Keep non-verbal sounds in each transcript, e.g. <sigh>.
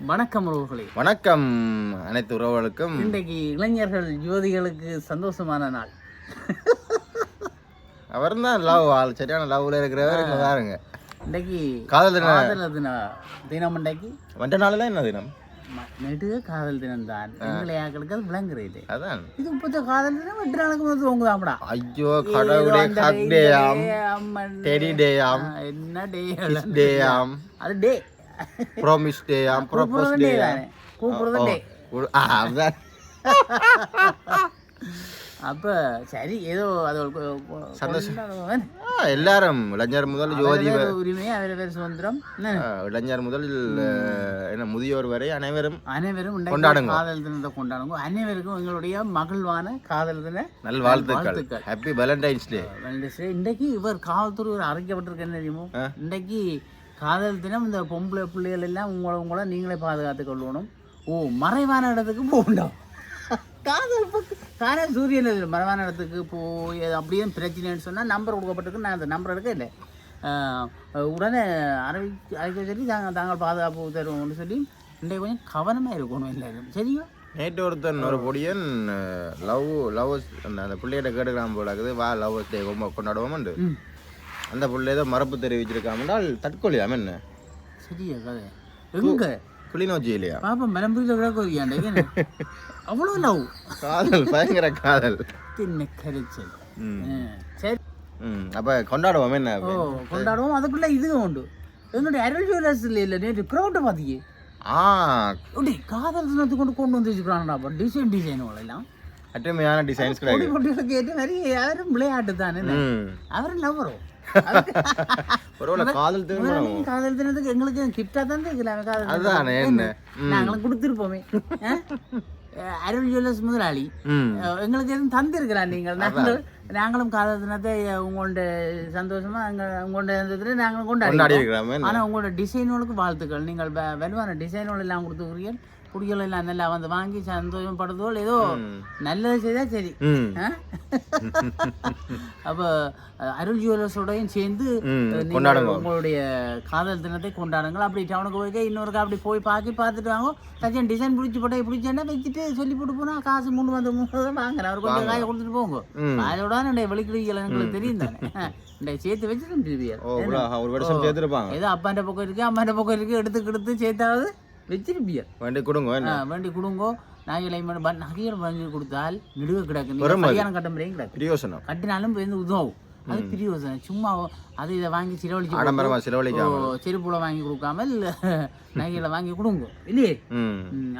வணக்கம் உறவுகளே. வணக்கம் அனைத்து உறவுகளுக்கும். இன்றைக்கு இளைஞர்கள் யுவதிகளுக்கு சந்தோஷமான நாள். அவர் தான் லவ் ஆள். சரியான லவ்ல இருக்கிறவர் பாருங்க. இன்றைக்கு காதல் தினம் காதல் தின தினம் இன்றைக்கு? மற்ற நாள் தான் என்ன தினம்? நெடுக காதல் தினம் தான் எங்களை ஆக்களுக்கு அது விளங்குறது அதான். இது இப்பத்த காதல் தினம் வெட்டு நாளுக்கு வந்து உங்கதாம்டா ஐயோ கடவுளே ஹக் டேயாம் டெடி டேயாம் என்ன டேயாம் அது டே டே தானே கூப்பிடுறது டே அதான் அப்ப சரி ஏதோ அது. ஆ, எல்லாரும் இளைஞர் முதல் ஜோதி உரிமை அவரவர் சுதந்திரம் என்ன? ஆ, இளைஞர் முதல் என்ன முதியோர் வரை அனைவரும் அனைவரும் கொண்டாடுங்க. காதல் தினத்தை கொண்டாடுங்க அனைவருக்கும் எங்களுடைய மகிழ்வான காதல் தின நல் வாழ்த்துக்கள் வாழ்த்துக்கள். ஹாப்பி வேலண்டைன்ஸ் டே வெள்ளிசை. இன்றைக்கு இவர் காவல்துறை அறிக்கப்பட்டிருக்க என்ன தெரியுமோ இன்றைக்கு காதல் தினம் இந்த பொம்பளை பிள்ளைகள் எல்லாம் உங்களை உங்களை நீங்களே பாதுகாத்து கொள்ளணும். ஓ மறைவான இடத்துக்கு போகணும். காதல் காதல் சூரியன் இது மறைவான இடத்துக்கு போய் அது அப்படியே பிரச்சனைன்னு சொன்னால் நம்பர் கொடுக்கப்பட்டிருக்கு நான் அந்த நம்பர் எடுக்க இல்லை. உடனே அறிவி அறிவிக்க சொல்லி தாங்க தாங்கள் பாதுகாப்பு தருவோம்னு சொல்லி இன்றைக்கு கொஞ்சம் கவனமாக இருக்கணும் எல்லாரும். சரியா? நேற்று ஒருத்தன் ஒரு பொடியன் லவ் லவ் அந்த அந்த பிள்ளைகிட்ட கேட்டுக்கலாம் போல இருக்குது. வா லவ் டே ரொம்ப கொண்டாடுவோம்ண்டு அந்த பிள்ளை ஏதோ மரப்பு தெரிவிச்சிருக்காமல் தற்கொலையாம என்ன? சரியா கதை. எங்க? கிளிநொச்சி இல்லையா பாப்பா மலம்புரியில் விட கோரியாண்டே <laughs> அவ்வளோ லவ். காதல் பயங்கர காதல். தின்ன கரைச்சல். சரி. ம் அப்ப கொண்டாடுவோம் என்ன ஓ கொண்டாடுவோம். அதுக்குள்ள இதுவும் உண்டு. என்னுடைய அருள் ஜுவல்லர்ஸ் இல்லை இல்லை நேற்று க்ரௌண்டை பார்த்தீங்க ஆ. அப்படி காதல் தினத்துக்கு கொண்டு கொண்டு வந்து வச்சுக்கிறாங்கடா டிசைன் டிசைன் எல்லாம் அருமையான டிசைன்ஸ் கொடி கிடையாது. ஏற்ற மாதிரி யாரும் விளையாட்டு தானே அவரும் லவ்வரும் ஒருவேளை காதல் திருமணம் காதல் தினத்துக்கு எங்களுக்கு கிஃப்டா தான் தெரியல காதல் அதுதானே என்ன? நாங்களும் கொடுத்துருப்போமே. அருள் ஜுவல்லர்ஸ் முதலாளி. எங்களுக்கு எதுவும் தந்திருக்கலாம் நீங்கள்? நாங்கள் நாங்களும் காதல் தினத்தை உங்களோட சந்தோஷமா உங்களோட நாங்களும் கொண்டாடி கொண்டாடி இருக்கிறாம என்ன? ஆனா உங்களோட டிசைனுகளுக்கு வாழ்த்துக்கள். நீங்கள் வலுவான டிசைன்கள் எல்லாம் கொடுத்துக்கிறீர்கள் குடிகள் எல்லாம் நல்லா வந்து வாங்கி சந்தோஷப்படுதோல் ஏதோ. நல்லது செய்தா சரி? அப்போ அருள் ஜுவல்லர்ஸோடையும் சேர்ந்து. உங்களுடைய காதல் தினத்தை கொண்டாடுங்கள். அப்படி டவுனுக்கு போய் இன்னொருக்கா அப்படி போய் பார்த்து பார்த்துட்டு வாங்க. தச்சன் டிசைன் பிடிச்சி போட்டா பிடிச்சேன்னா வச்சுட்டு சொல்லி போட்டு போனா காசு மூணு வந்து மூணு வாங்குறேன் அவர் கொஞ்சம் காயை கொடுத்துட்டு போங்க. அதோட என்னுடைய வெளிக்கிழிகள் எங்களுக்கு தெரியும் தானே. <laughs> சேர்த்து ஒரு வருஷம் சேர்த்துருப்பாங்க. ஏதோ அப்பாண்ட பக்கம் இருக்கு அம்மாண்ட பக்கம் இருக்கு எடுத்து எடுத்து சேர்த்தாவது வச்சிருப்பியர் வண்டி கொடுங்க வேண்டி. கொடுங்கோ. நகைகளை ம- நகைகள் வாங்கி கொடுத்தால் நெடுக கிடக்கு. நீங்க கல்யாணம் கட்ட முறையும் கிடக்கு. பிரியோசனம். கட்டினாலும் வந்து உதவும். அது பெரிய யோசனை சும்மா அது இதை வாங்கி செலவழிச்சு ஆடம்பரமா செலவழிக்காம. ஓ, செருப்புல வாங்கி கொடுக்காமல் நகைகளை வாங்கி கொடுங்க. இல்லையே?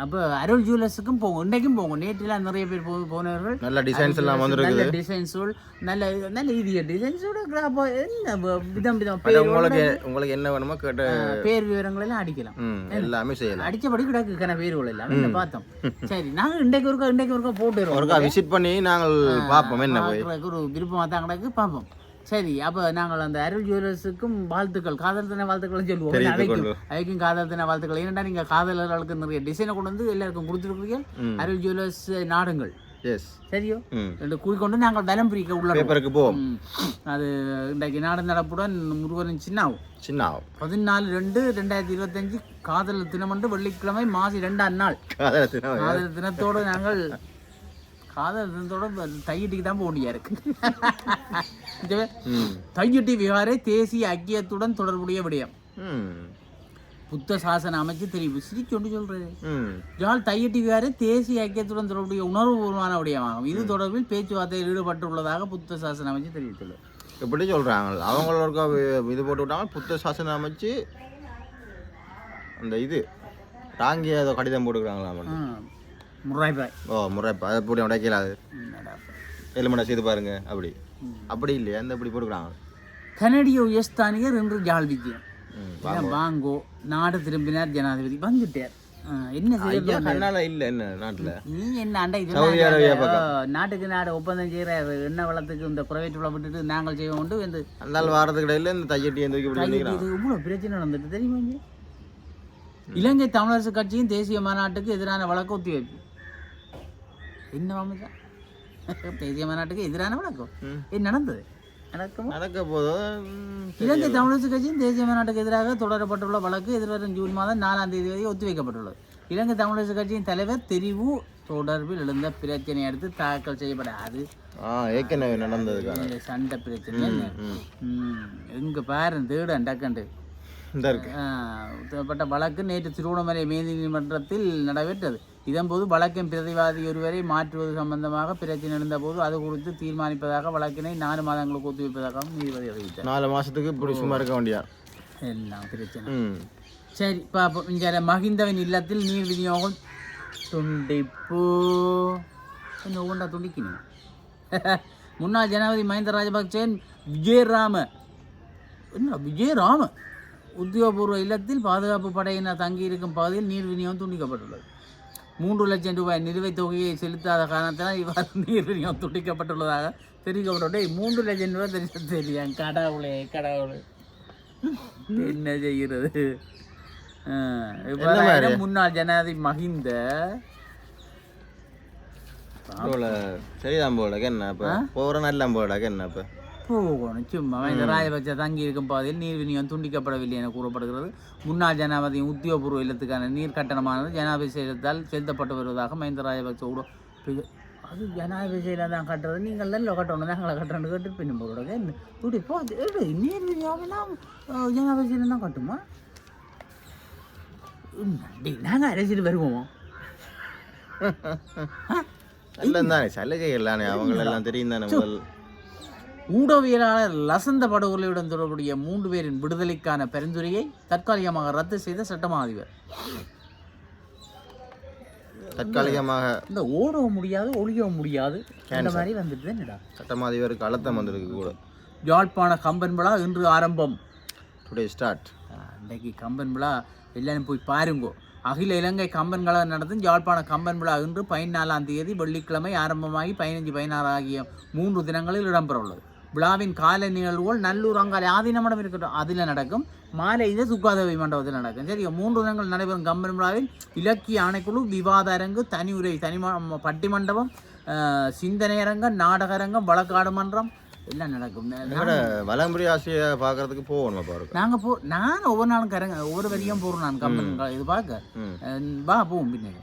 அப்போ அருள் ஜுவல்லர்ஸுக்கும் போகும். இன்றைக்கும் போகும். நேற்றுலாம் நிறைய பேர் போ போனவர்கள். நல்ல டிசைன்ஸ் எல்லாம் வந்துருக்குது. நல்ல டிசைன்ஸோட நல்ல நல்ல ஈதிய டிசைன்ஸோட விதம் விதம். பேர் உங்களுக்கு உங்களுக்கு என்ன வேணுமோ கேட்டு பேர் விவரங்கள் எல்லாம் அடிக்கலாம் எல்லாமே செய்யலாம். அடிச்சபடி கிடக்கு கன பேர்கள் எல்லாம். என்ன பார்த்தோம்? சரி நாங்க இன்றைக்கு ஒருக்கா இன்றைக்கு ஒருக்கா போட்டு வருவோம். ஒருக்கா விசிட் பண்ணி நாங்கள் பார்ப்போம் என்ன ஒரு விருப்பமாக தான் கிடக்கு பார்ப்போம். சரி அப்போ நாங்கள் அந்த அருள் ஜுவல்லர்ஸுக்கும் வாழ்த்துக்கள் காதல் தின வாழ்த்துக்கள் சொல்லுவோம். அவைக்கும். அவைக்கும் காதல் தின வாழ்த்துக்கள். ஏனென்றா நீங்கள் காதலர்களுக்கு நிறைய டிசைனை கொண்டு வந்து எல்லாருக்கும் கொடுத்துருக்கீங்க. அருள் ஜுவல்லர்ஸ் நாடுங்கள். எஸ் சரியோ? ரெண்டு கூறிக்கொண்டு நாங்கள் பலம் பிரிக்க உள்ள பேப்பருக்கு போவோம். அது இன்றைக்கு நாடு நடப்புடன் முருகனின் சின்னாவும். சின்ன பதினாலு ரெண்டு ரெண்டாயிரத்தி இருபத்தஞ்சு காதல் தினமன்று வெள்ளிக்கிழமை மாசி ரெண்டாம் நாள். காதல் தினத்தோடு நாங்கள் காதல் தினத்தோட தையட்டிக்கு தான் போக இருக்கு <laughs> தையட்டி விகாரை தேசிய ஐக்கியத்துடன் தொடர்புடைய விடயம். புத்த சாசன அமைச்சு தெரியும். சிரிச்சொண்டு சொல்றது யாழ் தையட்டி விகாரை தேசிய ஐக்கியத்துடன் தொடர்புடைய உணர்வுபூர்வமான விடயமாகும். இது தொடர்பில் பேச்சுவார்த்தையில் ஈடுபட்டுள்ளதாக புத்த சாசன அமைச்சு தெரிவித்துள்ளது. எப்படி சொல்றாங்க அவங்களோட இது போட்டு விட்டாங்க. புத்த சாசனம் அமைச்சு அந்த இது ராங்கி ஏதோ கடிதம் போட்டுக்கிறாங்களா முறைப்பாய். ஓ முறைப்பா அதை போட்டு உடைக்கல அது. எலுமடை செய்து பாருங்க அப்படி. அப்படி இல்லையா? இந்த இப்படி போட்டுக்கிறாங்க கனடிய உயர்ஸ்தானிகர் இன்று ஜாழ் விஜயம் ம் என்ன வாங்கோ. நாடு திரும்பினார் ஜனாதிபதி. வந்துட்டார். என்ன செய்ய ஐயா கண்ணால இல்ல என்ன நாட்டுல? நீ என்ன அண்டை. நாட்டுக்கு நாடு ஒப்பந்தம் செய்யற எண்ணெய் வளத்துக்கு இந்த பிரைவேட் வளம் விட்டுட்டு நாங்கள் கொண்டு இந்த அந்த வாரத்துக்கு இடையில இந்த தையட்டி எந்த இவ்வளவு பிரச்சனை நடந்துட்டு தெரியுமா? இலங்கை தமிழரசு கட்சியின் தேசிய மாநாட்டுக்கு எதிரான வழக்கு ஒத்திவைப்பு. என்ன தேசிய மாநாட்டுக்கு எதிரான வழக்கம். என்ன நடந்தது. நடக்க போதும் ம், இலங்கை தமிழரசு கட்சியின் தேசிய மாநாட்டுக்கு எதிராக தொடரப்பட்டுள்ள வழக்கு எதிர்வரும் ஜூன் மாதம் நாலாம் தேதி வரை ஒத்திவைக்கப்பட்டுள்ளது. இலங்கை தமிழரசு கட்சியின் தலைவர் தெரிவு தொடர்பில் எழுந்த பிரச்சனை அடுத்து தாக்கல் செய்யப்படாது ஏற்கனவே இந்த சண்டை பிரச்சனை என்ன? ம். ம், எங்க பாரு தேடு டக்கண்டு. உத்தரப்பட்ட வழக்கு நேற்று திருவண்ணாமலை மேல் நீதிமன்றத்தில் நடைபெற்றது. இதன்போது வழக்கின் பிரதிவாதி ஒருவரை மாற்றுவது சம்பந்தமாக பிரச்சனை எழுந்தபோது அது குறித்து தீர்மானிப்பதாக வழக்கினை நாலு மாதங்களுக்கு ஒத்திவைப்பதாகவும் நீதிபதி அறிவித்தார். நாலு மாசத்துக்கு இப்படி சும்மா இருக்க வேண்டியா எல்லாம் பிரச்சனை. சரி பாப்போம். இங்கே மகிந்தவன் இல்லத்தில் நீர் விநியோகம் துண்டிப்பு. என்ன ஒவ்வொன்றா துண்டிக்கணும்? <laughs> முன்னாள் ஜனாதிபதி மஹிந்த ராஜபக்சேன் விஜயராம. என்ன விஜயராம? உத்தியோகபூர்வ இல்லத்தில் பாதுகாப்பு படையினர் தங்கியிருக்கும் பகுதியில் நீர் விநியோகம் துண்டிக்கப்பட்டுள்ளது. மூன்று லட்சம் ரூபாய் நிலுவைத் தொகையை செலுத்தாத காரணத்தினால் இவ்வாறு <laughs> நீர் விநியோகம் துண்டிக்கப்பட்டுள்ளதாக தெரிவிக்கப்பட்டுள்ளது மூன்று லட்சம் ரூபாய் தெரியும் தெரியும். கடவுளே கடவுளே. என்ன செய்கிறது? முன்னாள் ஜனாதிபதி மஹிந்த சரிதான் போல என்ன இப்போ போகிற நல்ல போல என்ன இப்போ போகணும் சும்மா இந்த ராஜபக்ச தங்கி இருக்கும் பகுதியில் நீர் விநியோகம் துண்டிக்கப்படவில்லை என கூறப்படுகிறது. முன்னாள் ஜனாதிபதியின் உத்தியோகபூர்வ இல்லத்துக்கான நீர் கட்டணமானது செயலத்தால் செலுத்தப்பட்டு வருவதாக மஹிந்த ராஜபக்ச பிர- அது ஜனாதிபதி செயலம் தான் கட்டுறது. நீங்கள் எல்லாம் கட்டணும் நாங்களை கட்டணும் கேட்டு பின்னும் என்ன? இப்படி போ நீர் விநியோகம்லாம் அஹ், ஜனாதிபதி செயலம் தான் கட்டுமா? நாங்கள் அரசியல் வருவோம். நல்ல தானே சலுகைகள் தானே அவங்களெல்லாம் தெரியும் தானே முதல். ஊடகவியலாளர் லசந்த படுகொலையுடன் தொடர்புடைய மூன்று பேரின் விடுதலைக்கான பரிந்துரையை தற்காலிகமாக ரத்து செய்த சட்டமா அதிபர். தற்காலிகமாக இந்த ஓடவும் முடியாது ஒளியவும் முடியாது. அந்த மாதிரி வந்துட்டு என்னடா சட்டமாதிபருக்கு அழுத்தம் வந்திருக்கு கூட. யாழ்ப்பாண கம்பன் விழா இன்று ஆரம்பம். டுடே ஸ்டார்ட் அன்றைக்கு கம்பன் விழா எல்லாரும் போய் பாருங்கோ. அகில இலங்கை கம்பன் கழகம் நடத்தும் யாழ்ப்பாண கம்பன் விழா இன்று பதினாலாம் தேதி வெள்ளிக்கிழமை ஆரம்பமாகி பதினஞ்சு பதினாறு ஆகிய மூன்று தினங்களில் இடம்பெற உள்ளது விழாவின் கால நிகழ்வுகள் நல்லூர் அங்காலை ஆதீனமடம் இருக்கட்டும் அதில் நடக்கும். மாலை இது சுக்காதேவி மண்டபத்தில் நடக்கும். சரி மூன்று தினங்கள் நடைபெறும் கம்பன் விழாவில் இலக்கிய ஆணைக்குழு விவாத அரங்கு தனி உரை தனி ம- பட்டி மண்டபம் சிந்தனை அரங்கம் நாடக அரங்கம் வழக்காடு மன்றம் எல்லாம் நடக்கும்? வலம்புரி ஆசிரியர் பார்க்கறதுக்கு போகணும் பாருங்க. நாங்கள் போ நான் ஒவ்வொரு நாளும் கரங்க ஒவ்வொரு வரியும் போகிறோம் நான் கம்பன் இது பார்க்க வா போவோம் பின்னாடி.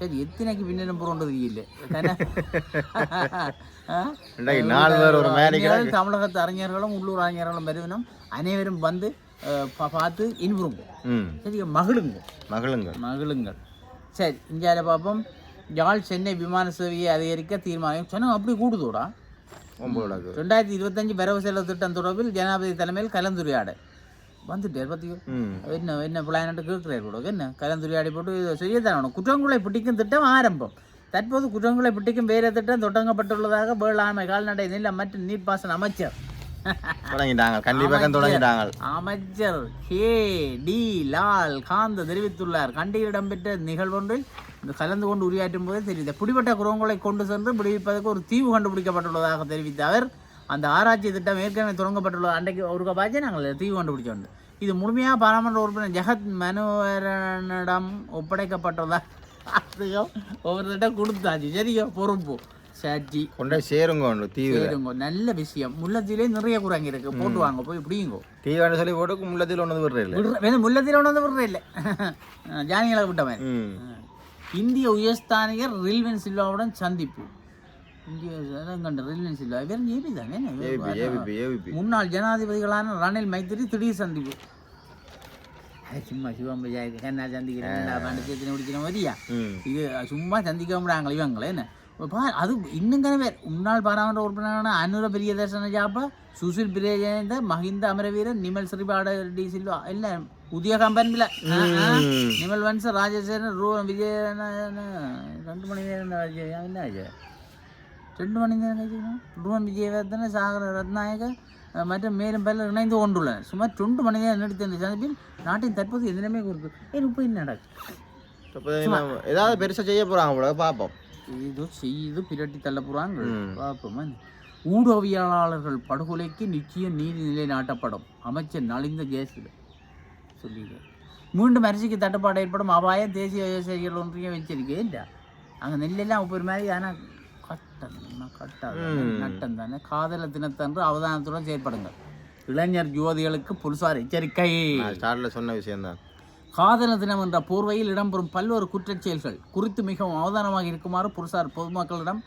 சரி எத்தனைக்கு பின்னணி போகிறோன்றது இல்லை தமிழகத்து அறிஞர்களும் உள்ளூர் அறிஞர்களும் வருவினம் அனைவரும் வந்து பார்த்து இன்புறுங்க சரி மகிழுங்க. மகளுங்கள் மகிழுங்கள். சரி இந்தியாவில் பார்ப்போம். யாழ் சென்னை விமான சேவையை அதிகரிக்க தீர்மானம் சொன்னாங்க அப்படி கூடுதோடா? ஒம்பது ரெண்டாயிரத்தி இருபத்தஞ்சு வரவு செலவு திட்டம் தொடர்பில் ஜனாதிபதி தலைமையில் கலந்துரையாடல் வந்துட்டு பத்தியோ? ம். என்ன என்ன பிளான்ட்டு கேட்குறாரு கூட. என்ன? கலந்துரையாடி போட்டு செய்யத்தான் வேணும். குற்றங்குளை பிடிக்கும் திட்டம் ஆரம்பம். தற்போது குற்றங்குளை பிடிக்கும் வேறு திட்டம் தொடங்கப்பட்டுள்ளதாக வேளாண்மை கால்நடை நில மற்றும் நீர்ப்பாசன அமைச்சர். தொடங்கிட்டாங்க. கண்டிப்பாக தொடங்கிட்டாங்க. அமைச்சர் ஹே டி லால் காந்த தெரிவித்துள்ளார். கண்டியில் இடம்பெற்ற நிகழ்வொன்றில் கலந்து கொண்டு உரையாற்றும் போதே தெரிவித்த பிடிபட்ட குரங்களை கொண்டு சென்று விடுவிப்பதற்கு ஒரு தீவு கண்டுபிடிக்கப்பட்டுள்ளதாக தெரிவித்த அவர் அந்த ஆராய்ச்சி திட்டம் ஏற்கனவே தொடங்கப்பட்டுள்ளது அன்றைக்கு ஒரு பாய்ச்சி நாங்கள் தீவு கண்டுபிடிச்சோம் இது முழுமையாக பாராளுமன்ற உறுப்பினர் ஜெகத் மனோகரனிடம் ஒப்படைக்கப்பட்டுள்ளதா? அதுவும் ஒவ்வொரு திட்டம் கொடுத்தாச்சு. சரியோ பொறுப்பு. சரி. கொண்டே சேருங்க தீவு சரிங்க நல்ல விஷயம். முல்லத்திலே நிறைய குரங்கு இருக்கு. போட்டு வாங்க போய் இப்படிங்கோ தீவான சொல்லி போட்டு முள்ளத்தில் ஒன்று விடுற இல்லை? முல்லத்தில் ஒன்று விடுற இல்லை. <laughs> ஜானிகளை விட்ட மாதிரி. ம். இந்திய உயர்ஸ்தானிகர் ரில்வன் சில்வாவுடன் சந்திப்பு. முன்னாள் ஜனாதிபதிகளான ரணில் மைத்திரி திடீர் சந்திப்பு. சும்மா சிவம் கண்ணா சந்திக்கிறேன் மாதிரியா? இது சும்மா சந்திக்க முடியாங்களே இவங்களே என்ன? அது இன்னும் கனவே முன்னாள் பாராளுமன்ற உறுப்பினரான அனுர பிரியதர்சன ஜாப்பா சுசில் பிரியஜயந்த மஹிந்த அமரவீரன் நிமல் ஸ்ரீபாட டி சில்வா இல்ல புதிய ராஜசேகரன் ரூ விஜய ரெண்டு மணி நேரம் தான் ஆச்சு. என்ன ஆச்சு ரெண்டு மணி நேரம் கழிச்சுக்கணும் ரூவன் விஜயவர்தன சாகர ரத்நாயக அஹ், மற்றும் மேலும் பலர் இணைந்து கொண்டுள்ளனர் சுமார் ரெண்டு மணி நேரம் நீடித்த இந்த சந்திப்பில் நாட்டின் தற்போது எதிரமே கொடுக்கு ஏன் இப்போ என்ன நடக்கு ஏதாவது பெருசாக செய்ய போகிறாங்க போல பார்ப்போம் ஏதோ செய்து பிரட்டி தள்ள போகிறாங்க. பார்ப்போமா ஊடகவியலாளர்கள் படுகொலைக்கு நிச்சயம் நீதி நிலைநாட்டப்படும் அமைச்சர் நலிந்த ஜெயசில சொல்லிடுறார் மீண்டும் அரிசிக்கு தட்டுப்பாடு ஏற்படும் அபாயம் தேசிய விவசாயிகள் ஒன்றியம் எச்சரிக்கை இல்லை அங்கே நெல்லெல்லாம் ஒரு மாதிரி ஆனால் கட்ட நட்டம் கட்டாது. நட்டம் தானே. காதல தினத்தன்று அவதானத்துடன் செயற்படுங்கள். இளைஞர் யுவதிகளுக்கு புதுசார் எச்சரிக்கை. ஸ்டார்ட்ல சொன்ன விஷயம்தான். காதல தினம் என்ற போர்வையில் இடம்பெறும் பல்வேறு குற்றச் செயல்கள் குறித்து மிகவும் அவதானமாக இருக்குமாறு புருஷார் பொதுமக்களிடம்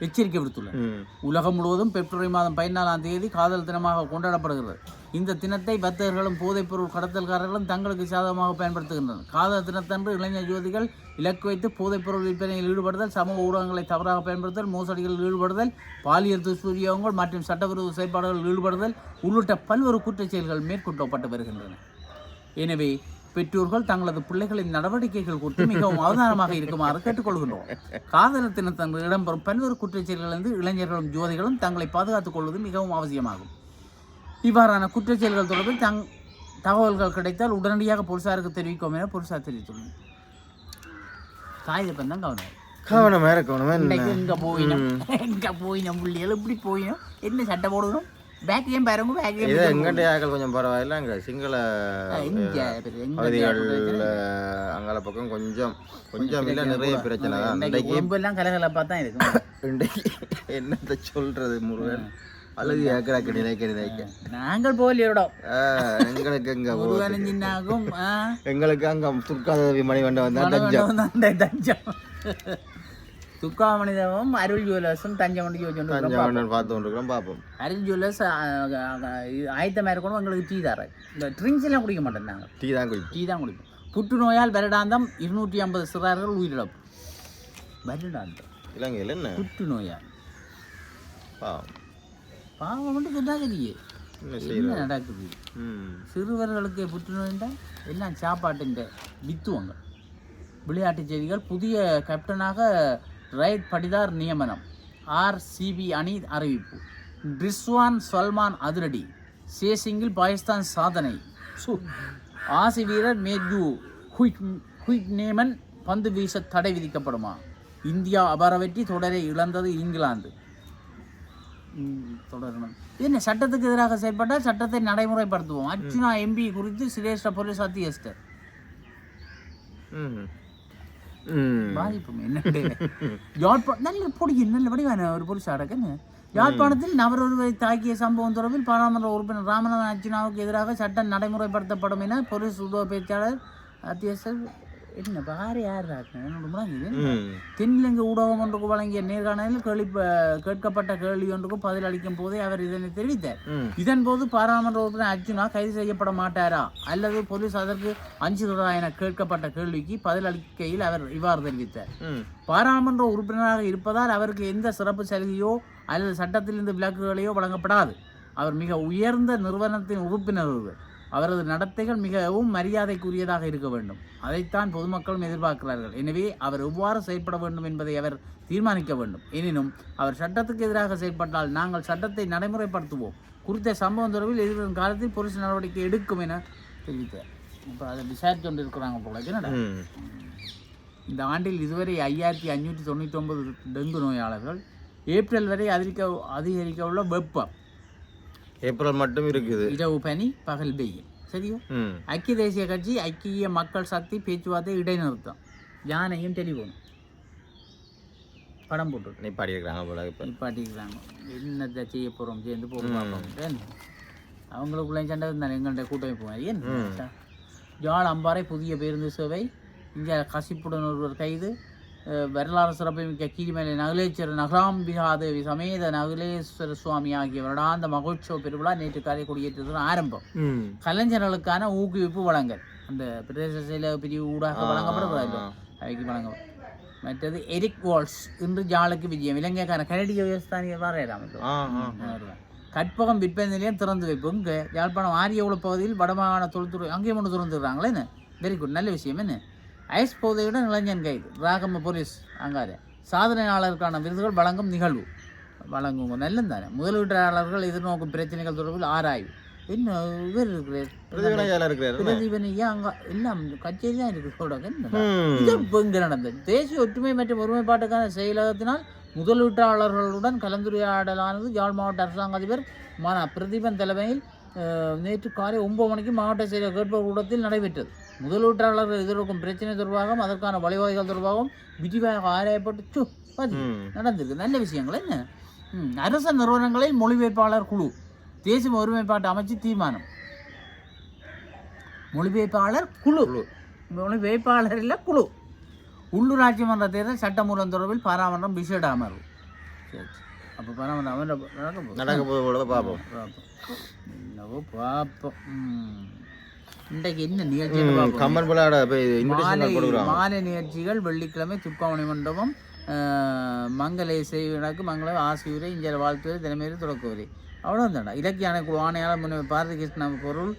எச்சரிக்கை விடுத்துள்ளார் ம். உலகம் முழுவதும் பிப்ரவரி மாதம் பதினாலாம் தேதி காதல் தினமாக கொண்டாடப்படுகிறது. இந்த தினத்தை வர்த்தகர்களும் போதைப்பொருள் கடத்தல்காரர்களும் தங்களுக்கு சாதகமாக பயன்படுத்துகின்றனர். காதல் தினத்தன்று இளைஞர் யுவதிகள் இலக்கு வைத்து போதைப்பொருள் விற்பனையில் ஈடுபடுதல் சமூக ஊடகங்களை தவறாக பயன்படுத்தல் மோசடிகளில் ஈடுபடுதல் பாலியல் துஷ்பிரயோகங்கள் மற்றும் சட்டவிரோத செயல்பாடுகளில் ஈடுபடுதல் உள்ளிட்ட பல்வேறு குற்றச் செயல்கள் மேற்கொள்ளப்பட்டு வருகின்றன. எனவே பெற்றோர்கள் தங்களது பிள்ளைகளின் நடவடிக்கைகள் குறித்து மிகவும் அவதானமாக இருக்குமாறு கேட்டுக்கொள்கின்றோம். காதல் தினத்தன்று இடம்பெறும் பல்வேறு குற்றச் செயல்களிலிருந்து இளைஞர்களும் ஜோதிகளும் தங்களை பாதுகாத்துக் கொள்வது மிகவும் அவசியமாகும். இவ்வாறான குற்றச் செயல்கள் தொடர்பில் தங் தகவல்கள் கிடைத்தால் உடனடியாக போலீசாருக்கு தெரிவிக்கும் என போலீசார் தெரிவித்துள்ளனர். தாய் தான் கவனம். கவனமா இருக்கணும் இன்னைக்கு எங்க போயினோம்? எங்க போயினோம் பிள்ளைகள்? இப்படி போயினோம்? என்ன சட்டை போடணும் பேக்கையும் பாருங்க இது பேக்கையும் எங்கண்ட ஆக்கள் கொஞ்சம் பரவாயில்ல அங்க சிங்கள பகுதிகள் அங்கால பக்கம் கொஞ்சம் கொஞ்சம் இல்ல நிறைய பிரச்சனை தான். இன்றைக்கு உடம்பெல்லாம் கலகலப்பா தான் இருக்கும் <laughs> இன்றைக்கு என்னத்த சொல்றது முருகன்? அழுது ஏக்கடாக்க நினைக்க நினைக்க. நாங்கள் போலியோட ஆ, எங்களுக்கு எங்க <laughs> முருகனஞ்சின்னாகும் எங்களுக்கு அங்க துர்காதேவி மணிவண்டம் வந்தா தஞ்சம். தஞ்சம். துக்காமணிதமும் அருள் ஜுவல்லர்ஸும் பண்ணி வச்சுட்டு தஞ்சம் பார்த்து கொண்டிருக்கிறோம் பார்ப்போம். அருள் ஜுவல்லர்ஸ் ஆயத்தமாக இருக்கணும் எங்களுக்கு டீ தர. இந்த ட்ரிங்க்ஸ் எல்லாம் குடிக்க மாட்டோம் நாங்கள் டீ தான் குடிப்போம். டீ தான் குடிப்போம். புற்றுநோயால் வருடாந்தம் இருநூற்றி ஐம்பது சிறார்கள் உயிரிழப்பு. வருடாந்தம். இலங்கையில் என்ன? புற்றுநோயால். பாவம். பாவம் மட்டும் சொன்னாகலையே என்ன நடக்குது? சிறுவர்களுக்கு புற்றுநோய்ண்டா எல்லாம் சாப்பாட்டின் வித்துவங்க. விளையாட்டுச் செய்திகள் புதிய கேப்டனாக ரைட் படிதார் நியமனம். ஆர்சிபி அணி அறிவிப்பு. ரிஸ்வான் சல்மான் அதிரடி. சேசிங்கில் பாகிஸ்தான் சாதனை. சு. ஆசி வீரர் மேத்யூ குயிக் குயிக் நேமன் பந்து வீச தடை விதிக்கப்படுமா? இந்தியா அபார வெற்றி தொடரை இழந்தது இங்கிலாந்து. தொடரணும். என்ன சட்டத்துக்கு எதிராக செயல்பட்டால் சட்டத்தை நடைமுறைப்படுத்துவோம். அர்ஜுனா எம்பி குறித்து சிரேஷ்ட போலீஸ் அத்தியஸ்டர் பாதிப்பும் என்ன யாழ்ப்பாணம் நல்ல பொடி நல்லபடி வேணும் ஒரு போலீஸ் அடக்குன்னு யாழ்ப்பாணத்தில் நபர் ஒருவரை தாக்கிய சம்பவம் தொடர்பில் பாராளுமன்ற உறுப்பினர் ராமநாதன் அர்ஜுனாவுக்கு எதிராக சட்டம் நடைமுறைப்படுத்தப்படும் என போலீஸ் உதவ பேச்சாளர் அத்தியசர் என்ன பாரு யார் தென்னிலங்கை ஊடகம் ஒன்றுக்கு வழங்கிய நேர்காணலில் கேள்வி கேட்கப்பட்ட கேள்வி ஒன்றுக்கு பதில் அளிக்கும் போதே அவர் இதனை தெரிவித்தார். இதன் போது பாராளுமன்ற உறுப்பினர் அர்ஜுனா கைது செய்யப்பட மாட்டாரா? அல்லது போலீஸ் அதற்கு அஞ்சுகிறதா என கேட்கப்பட்ட கேள்விக்கு பதில் அளிக்கையில் அவர் இவ்வாறு தெரிவித்தார். பாராளுமன்ற உறுப்பினராக இருப்பதால் அவருக்கு எந்த சிறப்பு சலுகையோ அல்லது சட்டத்திலிருந்து விலக்குகளையோ வழங்கப்படாது. அவர் மிக உயர்ந்த நிறுவனத்தின் உறுப்பினர் அவரது நடத்தைகள் மிகவும் மரியாதைக்குரியதாக இருக்க வேண்டும். அதைத்தான் பொதுமக்களும் எதிர்பார்க்கிறார்கள். எனவே அவர் எவ்வாறு செயல்பட வேண்டும் என்பதை அவர் தீர்மானிக்க வேண்டும். எனினும் அவர் சட்டத்துக்கு எதிராக செயல்பட்டால் நாங்கள் சட்டத்தை நடைமுறைப்படுத்துவோம். குறித்த சம்பவம் தொடர்பில் எதிர்வரும் காலத்தில் போலீஸ் நடவடிக்கை எடுக்கும் என தெரிவித்தார். இப்போ அதை விசாரித்து கொண்டு இருக்கிறாங்க போல என்னடா? இந்த ஆண்டில் இதுவரை ஐயாயிரத்தி அஞ்சூற்றி தொண்ணூற்றி ஒன்பது டெங்கு நோயாளர்கள் ஏப்ரல் வரை அதிகரிக்க அதிகரிக்க உள்ள வெப்பம். ஏப்ரல் மட்டும் இருக்குது. இரவு பனி பகல் வெயில். சரியா? ஐக்கிய தேசிய கட்சி ஐக்கிய மக்கள் சக்தி பேச்சுவார்த்தை இடைநிறுத்தம். யானையும் டெலிஃபோன் படம் போட்டு நீ பாடியிருக்கிறாங்க போல இப்போ. நிப்பாட்டிக்கிறாங்க என்னத்தை செய்ய போகிறோம் சேர்ந்து பார்ப்போம். அவங்களுக்குள்ளே சண்டை இருந்தாங்க எங்கள்கிட்ட கூட்டமைப்பு என்ன யாழ் அம்பாறை புதிய பேருந்து சேவை இங்கே கசிப்புடன் ஒருவர் கைது. வரலாறு சிறப்புமிக்க கீழ்மலை நகுலேஸ்வரர் நகராம்பிகாதேவி சமேத நகுலேஸ்வர சுவாமி ஆகிய வருடாந்த மகோத்சவ பெருவிழா நேற்று காலை கொடியேற்றத்துடன் ஆரம்பம் கலைஞர்களுக்கான ஊக்குவிப்பு வழங்கல். அந்த பிரதேச செயல பிரிவு ஊடாக வழங்கப்படுறதா அவைக்கு வழங்க மற்றது எரிக் வால்ஸ் இன்று ஜாலுக்கு விஜயம். இலங்கைக்கான கனடிய விவசாய வரையலாம் கற்பகம் விற்பனை நிலையம் திறந்து வைப்போம் இங்கே யாழ்ப்பாணம் ஆரியகுள பகுதியில் வடமாகாண தொழில்துறை அங்கேயும் ஒன்று திறந்துடுறாங்களே என்ன? வெரி குட் நல்ல விஷயம் என்ன? ஐஸ் போதையுடன் இளைஞன் கைது. ராகம போலீஸ் அங்காத. சாதனையாளருக்கான விருதுகள் வழங்கும் நிகழ்வு. வழங்குங்க. நல்லம் தானே. முதலீட்டாளர்கள் எதிர்நோக்கும் பிரச்சனைகள் தொடர்பில் ஆராய்வு. என்ன இவர் இருக்கிறார். பிரதிவினையாளர் இருக்கிறாரு பிரதீபன் ஐயா அங்க எல்லாம் கச்சேரி தான் இருக்கு ம். இது இங்கே நடந்தது. தேசிய ஒற்றுமை மற்றும் ஒருமைப்பாட்டுக்கான செயலகத்தினால் முதலீட்டாளர்களுடன் கலந்துரையாடலானது யாழ் மாவட்ட அரசாங்க அதிபர் மன பிரதீபன் தலைமையில் நேற்று காலை ஒன்பது மணிக்கு மாவட்ட செயலக கேட்பவர் கூடத்தில் நடைபெற்றது. முதலீட்டாளர்கள் எதிர்க்கும் பிரச்சனை தொடர்பாகவும் அதற்கான வழிவகைகள் தொடர்பாகவும் விரிவாக ஆராயப்பட்டு நடந்திருக்கு. நல்ல விஷயங்கள் என்ன? அரச நிறுவனங்களில் மொழிபெயர்ப்பாளர் குழு தேசிய ஒருமைப்பாட்டு அமைச்சு தீர்மானம். மொழிபெயர்ப்பாளர் குழு. மொழிபெயர்ப்பாளர் இல்லை குழு. உள்ளூராட்சி மன்ற தேர்தல் சட்டமூலம் தொடர்பில் பாராமன்றம் விசேட அமர்வு. சரி அப்போ பாராமன்றம் அமர்வு நடக்க போகுது. நடக்க போது பார்ப்போம் பார்ப்போம் என்னவோ பார்ப்போம். இன்றைக்கு என்ன நிகழ்ச்சி கம்பன் விளையாட மாலை மாலை நிகழ்ச்சிகள் வெள்ளிக்கிழமை துப்பாவணி மண்டபம் மங்கள இசை விழாக்கு மங்கள ஆசியுரை இஞ்சல் வாழ்த்துவரை தினமேறி தொடக்குவரை அவ்வளோதான்டா இலக்கிய ஆணைக்குழு ஆணையாளர் முனைவர் பாரதி கிருஷ்ணன் பொருள்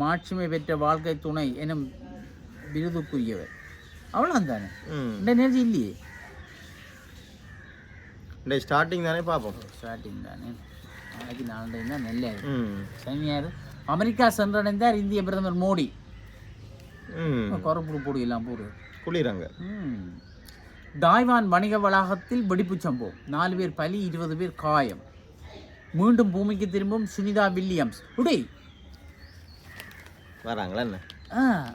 மாட்சிமை பெற்ற வாழ்க்கை துணை எனும் விருதுக்குரியவர். அவ்வளோதானே இந்த நிகழ்ச்சி இல்லையே? ஸ்டார்டிங் தானே பார்ப்போம். ஸ்டார்டிங் தானே? நாளைக்கு நாளைக்கு தான் நல்ல சனியார் அமெரிக்கா சென்றடைந்தார் இந்திய பிரதமர் மோடி. ம். குறப்புடு போடு எல்லாம் போடு. குளிராங்க. டாய்வான் வணிக வளாகத்தில் வெடிப்புச் சம்பவம். நாலு பேர் பலி இருபது பேர் காயம். மீண்டும் பூமிக்கு திரும்பும் சுனிதா வில்லியம்ஸ். உடை. வராங்களா என்ன?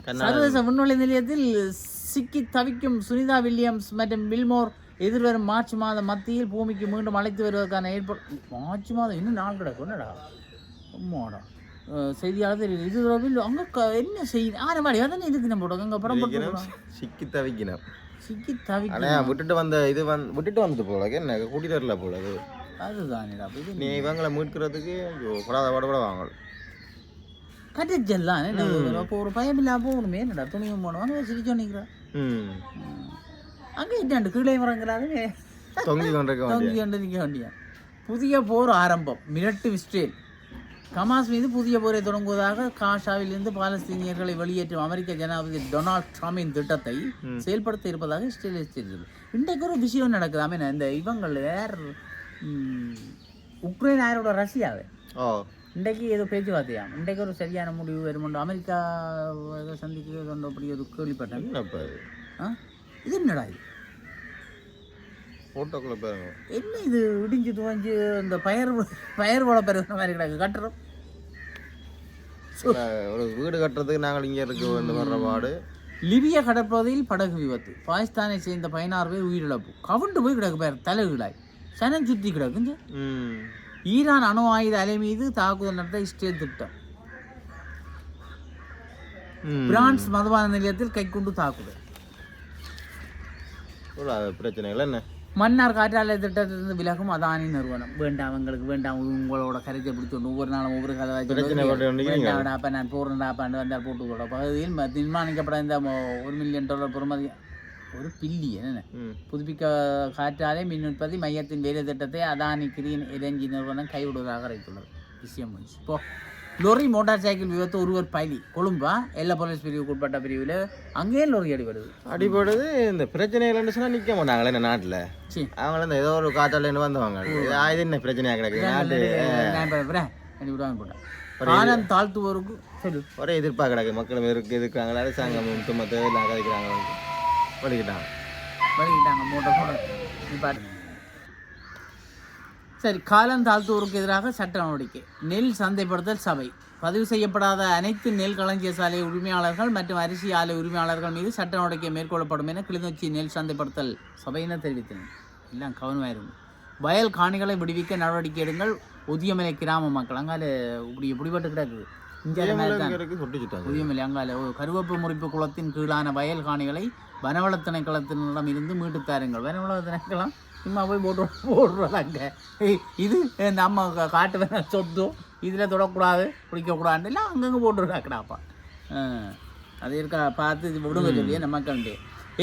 சர்வதேச விண்வெளி நிலையத்தில் சிக்கி தவிக்கும் சுனிதா வில்லியம்ஸ் மற்றும் வில்மோர் எதிர்வரும் மார்ச் மாத மத்தியில் பூமிக்கு மீண்டும் அழைத்து வருவதற்கான ஏற்பாடு மார்ச் மாதம் இன்னும் நாள் கிடக்கும் என்னடா அம்மாடா. செய்தியாளர். இது தொடர்பில் அங்கே என்ன செய்ய ஆன மாதிரி அதானே இதுக்கு நம்ம அங்கே படம் போட்டு. சிக்கி தவிக்கணும் சிக்கி தவிக்கும் ஆனா விட்டுட்டு வந்த இது வந்து விட்டுட்டு வந்துட்டு போல. என்ன? கூட்டிட்டு வரல போல அது. இது நீ இவங்களை மீட்கிறதுக்கு படாத பாடு கூட வாங்கல. கட்டிச்செல்லாம் அப்போ ஒரு பயம் இல்லாம போகணுமே என்னடா துணியும் போனவங்க சிரிச்சு நிற்கிறான் அங்கே இட்டாண்டு கீழே வரங்கிறாங்க தொங்கி கொண்டிருக்க வேண்டிய தொங்கி கொண்டு நிற்க வேண்டிய புதிய போர் ஆரம்பம். மிரட்டு இஸ்ரேல் கமாஸ் மீது புதிய போரை தொடங்குவதாக காஷாவிலிருந்து பாலஸ்தீனியர்களை வெளியேற்றும் அமெரிக்க ஜனாதிபதி டொனால்ட் ட்ரம்பின் திட்டத்தை செயல்படுத்த இருப்பதாக இஸ்ரேல் எச்சரித்தது இன்றைக்கு ஒரு விஷயம் நடக்குது. ஆமீன் இந்த இவங்கள் யார் ம், உக்ரைன் யாரோட ரஷ்யாவை. இன்றைக்கு ஏதோ பேச்சுவார்த்தையாம் இன்றைக்கு ஒரு சரியான முடிவு வருமுண்டு அமெரிக்கா ஏதோ சந்திக்கிறது அப்படி ஒரு கேள்விப்பட்டேன். இது என்னடா இது? ஃபோட்டோக்குள்ள பாருங்க. என்ன இது? இடிஞ்சு துவஞ்சு இந்த பயிர் பயிர் வள பெருகிற மாதிரி கிடக்கு. கட்டுறோம். ஒரு வீடு கட்டுறதுக்கு நாங்கள் இங்க இருக்க வந்து வர்ற பாடு. லிபிய கடற்பகுதியில் படகு விபத்து. பாகிஸ்தானை சேர்ந்த பதினாறு பேர் உயிரிழப்பு. கவுண்டு போய் கிடக்கு பேர் தலைகீழாய். சனம் சுற்றி கிடக்குங்க ஈரான் அணு ஆயுத அலை மீது தாக்குதல் நடத்த இஸ்ரேல் திட்டம். பிரான்ஸ் மதுபான நிலையத்தில் கைக்குண்டு தாக்குதல். பிரச்சனைகள் என்ன? மன்னார் காற்றாலை திட்டத்திலிருந்து விலகும் அதானி நிறுவனம். வேண்டாம் எங்களுக்கு வேண்டாம் உங்களோட கரைச்சை பிடிச்சோண்டு ஒவ்வொரு நாளும் ஒவ்வொரு கதை அப்ப நான் போடுறேன்டா அப்பாண்டு வந்தால் போட்டு கூட பகுதியில் தீர்மானிக்கப்பட இந்த ஒரு மில்லியன் டாலர் பெறுமதி ஒரு பில்லியன் என்ன புதுப்பிக்க காற்றாலை மின் உற்பத்தி மையத்தின் வேலை திட்டத்தை அதானி கிரீன் எனர்ஜி நிறுவனம் கைவிடுவதாக அறிவித்துள்ளது. விஷயம் இப்போ லொரி மோட்டார் சைக்கிள் விபத்து ஒருவர் பலி கொழும்பா எல்லா போலீஸ் பிரிவுக்கு உட்பட்ட பிரிவில் அங்கேயே லொரி அடிபடுது. அடிபடுது இந்த பிரச்சனைகள் சொன்னா நிக்க மாட்டாங்களே இந்த நாட்டுல. சரி அவங்க இந்த ஏதோ ஒரு காத்தால வந்தவங்க இது என்ன பிரச்சனையா கிடக்குது? நாட்டு விடாமல் போட்டேன். காலம் தாழ்த்துவோருக்கு சொல்லு. ஒரே எதிர்ப்பாக கிடக்கு. மக்களும் இருக்கு எதிர்க்கிறாங்க. அரசாங்கம் மொத்தமொத்த எல்லாம் கதைக்கிறாங்க வலிக்கிட்டாங்க. வலிக்கிட்டாங்க. மூட்டை போட சரி காலம் தாழ்த்துவோருக்கு எதிராக சட்ட நடவடிக்கை. நெல் சந்தைப்படுத்தல் சபை. பதிவு செய்யப்படாத அனைத்து நெல் களஞ்சிய சாலை உரிமையாளர்கள் மற்றும் அரிசி ஆலை உரிமையாளர்கள் மீது சட்ட நடவடிக்கை மேற்கொள்ளப்படும் என கிளிநொச்சி நெல் சந்தைப்படுத்தல் சபையினர் தெரிவித்தனர். எல்லாம் கவனமாயிருங்க. வயல் காணிகளை விடுவிக்க நடவடிக்கை எடுங்கள். ஒதியமலை கிராம மக்கள் அங்கால இப்படி பிடிபட்டு கிடக்குது. புதியமல்லி அங்கால கருவேப்பு முறிப்பு குளத்தின் கீழான வயல் காணிகளை வனவள திணைக்களத்தினிடம் இருந்து மீட்டு தாருங்கள். வனவள திணைக்களம் சும்மா போய் போட்டு போடுறாங்க இது நம்ம காட்டு வேணா சொத்து இதில் தொடக்கூடாது பிடிக்கக்கூடாதுன்னு எல்லாம் அங்கங்கே போட்டுருக்காக்கடாப்பா அது இருக்கா பார்த்து இது விடுங்க சொல்லி நம்ம மக்கள்கிட்ட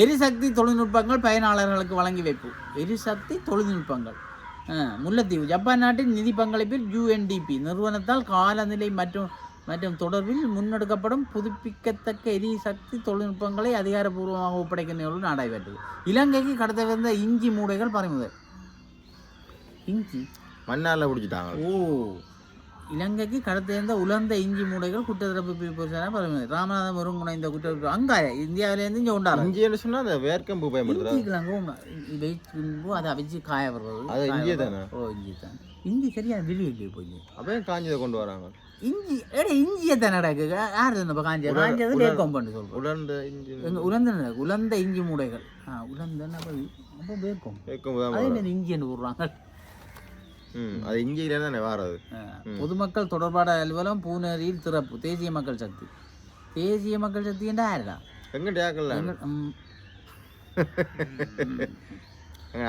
எரிசக்தி தொழில்நுட்பங்கள் பயனாளர்களுக்கு வழங்கி வைப்பு. எரிசக்தி தொழில்நுட்பங்கள். முல்லைத்தீவு ஜப்பான் நாட்டின் நிதி பங்களிப்பில் யூஎன்டிபி நிறுவனத்தால் காலநிலை மற்றும் மற்றும் தொடர்பில் முன்னெடுக்கப்படும் புதுப்பிக்கத்தக்க எரிசக்தி தொழில்நுட்பங்களை அதிகாரப்பூர்வமாக ஒப்படைக்கும் நிகழ்வு நடைபெற்றது. இலங்கைக்கு கடத்த வந்த இஞ்சி மூடைகள் பறிமுதல். இஞ்சி? மண்ணால பிடிச்சிட்டாங்க. ஓ இலங்கைக்கு கடத்த இருந்த உலர்ந்த இஞ்சி மூடைகள் குற்றத்தரப்பு போலீசாரால் பறிமுதல். ராமநாதபுரம் ஒருங்குணை இந்த குற்றத்தரப்பு அங்கே இந்தியாவிலேருந்து இங்கே உண்டாரு இஞ்சின்னு சொன்னா அந்த வேர்க்கம்பு பயன்படுத்துறாங்க. இஞ்சிக்கலாங்க வைக்கும்போ அதை வச்சு காய அது வர்றது. தானே? ஓ இஞ்சி தான். இஞ்சி சரியா வெளியே இல்லையே போய் அப்படியே காஞ்சதை கொண்டு வராங்க. இஞ்சி ஏடா இஞ்சியை தானே நடக்கு யார் இப்போ காஞ்ச காஞ்சது வேர்க்கொம்பன்னு சொல்கிறோம் உலர்ந்த இஞ்சி. எங்க உலர்ந்த உலர்ந்த இஞ்சி மூடைகள். ஆ உலர்ந்தன்னு அப்போ கேட்கும் போது அதே மாதிரி இஞ்சின்னு விடுறாங்க ம் அது இஞ்சியில தானே வாரது. பொதுமக்கள் தொடர்பாட அலுவலகம் பூனேரியில் திறப்பு. தேசிய மக்கள் சக்தி. தேசிய மக்கள் சக்தி என்றா யாருடா? எங்க <laughs>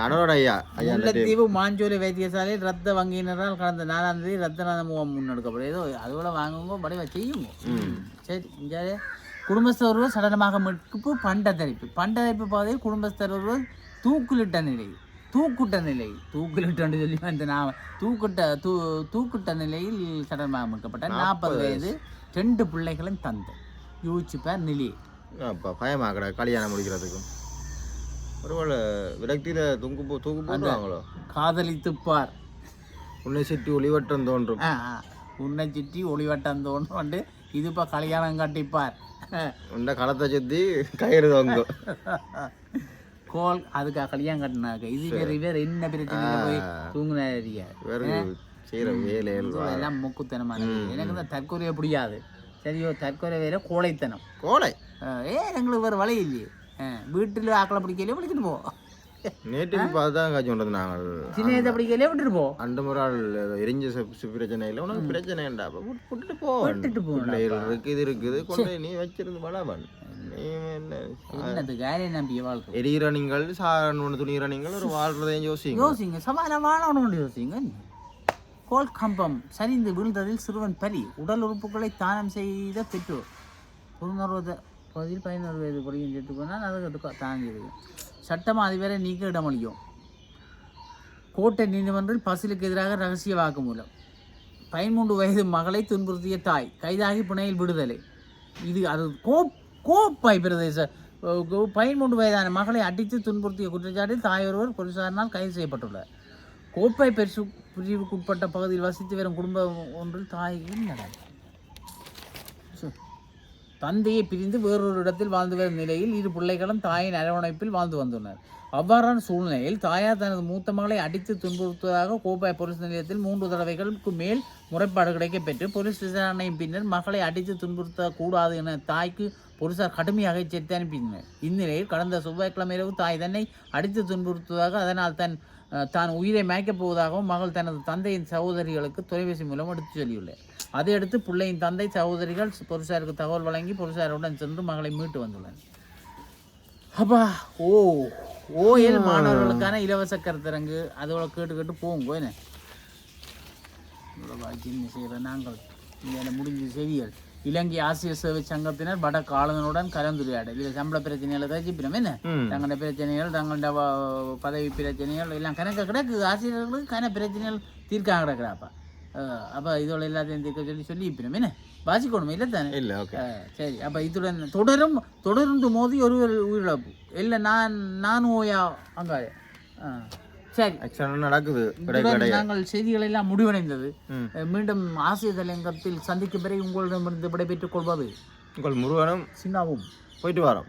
அடோட ஐயா ஐயா முல்லைத்தீவு மாஞ்சோலை வைத்தியசாலையில் ரத்த வங்கியினரால் கடந்த நாலாம் தேதி ரத்தநாத முகாம் முன்னெடுக்கப்படும். ஏதோ அதுபோல வாங்குங்க படிவா செய்யுங்க. சரி இங்கே குடும்பஸ்தர் ஒருவர் சடலமாக மீட்பு பண்டத்தரிப்பு. பண்டத்தரிப்பு பாதையில் குடும்பஸ்தர் ஒருவர் தூக்கிலிட்ட நிலை தூக்குட்ட நிலை தூக்கிலிட்டன்னு சொல்லி அந்த நான் தூக்கிட்ட தூ தூக்கிட்ட நிலையில் சடலமாக மீட்கப்பட்ட நாற்பது வயது ரெண்டு பிள்ளைகளும் தந்தை. யூச்சு பேர் நிலை பயமாக்கடா கல்யாணம் முடிக்கிறதுக்கும். ஒருவேளை விரக்தியில தூக்கு போ தூக்கு போட்டுருவாங்களோ காதலித்துப்பார். உன்னை சுற்றி ஒளிவட்டம் தோன்றும். உன்னை சுற்றி ஒளிவட்டம் தோன்று இது இப்போ கல்யாணம் கட்டிப்பார். உன்னை களத்தை சுற்றி கயிறு தொங்கும். <laughs> கோல் அதுக்கு கல்யாணம் கட்டினாங்க இது வேறு இவர் என்ன பிரச்சனையில போய் தூங்குனாரியா செய்கிற வேலைகள் எல்லாம் மூக்குத்தனமானது எனக்கு இந்த தற்கொலையை பிடிக்காது. சரியோ தற்கொலை வேற கோழைத்தனம். ஆ, ஏ எங்களுக்கு வேறு வழி இல்லையே. வீட்டில் ஆக்களை பிடிக்கலையே பிடிச்சிட்டு போ நேற்றுக்கு பார்த்து தான் காய்ச்சி கொண்டது நாங்கள் சின்ன இதை பிடிக்கலையே விட்டுட்டு போ அந்த முறை எரிஞ்ச சு பிரச்சனை இல்லை உனக்கு பிரச்சனைண்டா அப்போ விட்டுட்டு போ விட்டுட்டு போ பிள்ளைகள் இருக்கு இது இருக்குது கொண்டு நீ வச்சிருந்து வாழ்க்கை எரிகிற நீங்கள் சாரணுன்னு துணிகிற நீங்கள் ஒரு வாழ்றதையும் யோசிங்க யோசிங்க கோல் கம்பம் சரிந்து விழுந்ததில் சிறுவன் பலி உடல் உறுப்புகளை தானம் செய்த பெற்றோர் பகுதியில் பதினோரு வயது குறையும் சேர்த்து போனால் அதுக்கு தாங்கியது சட்டம் அதுவரை நீக்க இடமளிக்கும் கோட்டை நீதிமன்றில் பசிலுக்கு எதிராக ரகசிய வாக்குமூலம். பதிமூன்று வயது மகளை துன்புறுத்திய தாய் கைதாகி புனையில் விடுதலை. இது அது கோப் கோப்பாய் பிரதேச கோ- பதிமூன்று வயதான மகளை அடித்து துன்புறுத்திய குற்றச்சாட்டில் தாய் ஒருவர் போலீசாரினால் கைது செய்யப்பட்டுள்ளார். கோப்பை பெருசு பிரிவுக்குட்பட்ட பகுதியில் வசித்து வரும் குடும்பம் ஒன்றில் தாய்க்கு நடந்தது தந்தையை பிரிந்து வேறொரு இடத்தில் வாழ்ந்து வரும் நிலையில் இரு பிள்ளைகளும் தாயின் அரவணைப்பில் வாழ்ந்து வந்துள்ளனர். அவ்வாறான சூழ்நிலையில் தாயார் தனது மூத்த மகளை அடித்து துன்புறுத்துவதாக கோப்பாய் போலீஸ் நிலையத்தில் மூன்று தடவைகளுக்கு மேல் முறைப்பாடு கிடைக்கப்பெற்று போலீஸ் விசாரணையின் பின்னர் மகளை அடித்து துன்புறுத்தக்கூடாது என தாய்க்கு போலீசார் கடுமையாக எச்சரித்து அனுப்பினர். இந்நிலையில் கடந்த செவ்வாய்க்கிழமை இரவு தாய் தன்னை அடித்து துன்புறுத்துவதாக அதனால் தன் தான் உயிரை மயக்கப் போவதாகவும் மகள் தனது தந்தையின் சகோதரிகளுக்கு தொலைபேசி மூலம் எடுத்துச் சொல்லியுள்ளார் அதையடுத்து பிள்ளையின் தந்தை சகோதரிகள் போலீசாருக்கு தகவல் வழங்கி போலீசாருடன் சென்று மகளை மீட்டு வந்துள்ளனர். அப்பா ஓ ஓஎல் மாணவர்களுக்கான இலவச கருத்தரங்கு. அதோட கேட்டு கேட்டு என்ன இவ்வளவு சின்ன செய்கிற நாங்கள் இங்கே முடிஞ்ச செவியல். இலங்கை ஆசிரியர் சேவை சங்கத்தினர் வட காலனுடன் கலந்துரையாடல் இது சம்பள பிரச்சனைகளை தான் ஜிப்பினம் என்ன? தங்களோட பிரச்சனைகள் தங்களோட பதவி பிரச்சனைகள் எல்லாம் கணக்க கிடக்கு. ஆசிரியர்களுக்கு கன பிரச்சனைகள் தீர்க்காக கிடக்குறாப்பா. அப்போ இதோட எல்லாத்தையும் தீர்க்க சொல்லி சொல்லி இப்பினம் என்ன வாசிக்கணும் இல்லை தானே இல்லை ஓகே சரி அப்போ இத்துடன் தொடரும் தொடர்ந்து மோதி ஒருவர் உயிரிழப்பு இல்லை நான் நான் ஓயா அங்காய ஆ, சரி நடக்குது நாங்கள் செய்திகள் எல்லாம் முடிவடைந்தது மீண்டும் ஆசிரியர் தலையங்கத்தில் சந்திக்கும் பிறகு உங்களிடமிருந்து விடைபெற்றுக் கொள்வது உங்கள் முருகனும் சின்னாவும் போயிட்டு வரோம்